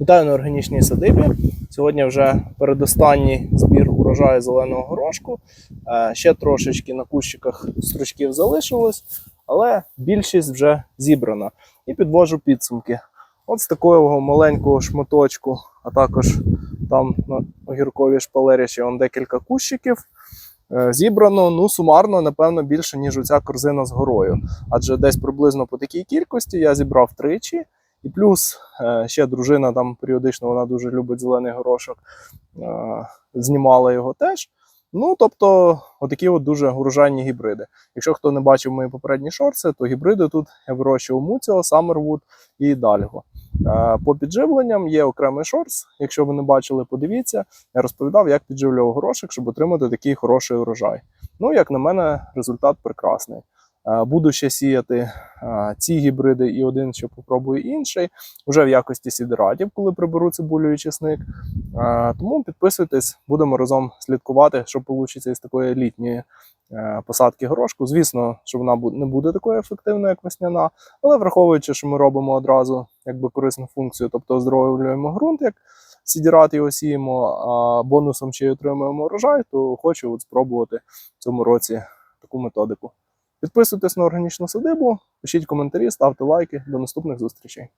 Вітаю на органічній садибі. Сьогодні вже передостанній збір урожаю зеленого горошку. Е, Ще трошечки на кущиках стручків залишилось, але більшість вже зібрана. І підвожу підсумки. От з такого маленького шматочку, а також там на огірковій шпалері ще вон декілька кущиків. е, Зібрано ну сумарно, напевно, більше, ніж оця корзина з горою. Адже десь приблизно по такій кількості я зібрав тричі. І плюс е, ще дружина там періодично вона дуже любить зелений горошок, е, знімала його теж. Ну, тобто, отакі от дуже урожайні гібриди. Якщо хто не бачив мої попередні шорти, то гібриди тут я вирощував Муціо, Саммервуд і Дальго. Е, По підживленням є окремий шорс. Якщо ви не бачили, подивіться. Я розповідав, як підживлював горошок, щоб отримати такий хороший урожай. Ну, як на мене, результат прекрасний. Е, Буду ще сіяти е, ці гібриди і один ще попробую інший, вже в якості сідератів, коли приберу цибулю і чесник. Е, Тому підписуйтесь, будемо разом слідкувати, що вийде із такої літньої посадки горошку. Звісно, що вона не буде такою ефективною, як весняна, але враховуючи, що ми робимо одразу якби корисну функцію, тобто оздоровлюємо ґрунт, як сідірат його сіємо, а бонусом ще й отримуємо урожай, то хочу от спробувати в цьому році таку методику. Підписуйтесь на органічну садибу, пишіть коментарі, ставте лайки. До наступних зустрічей.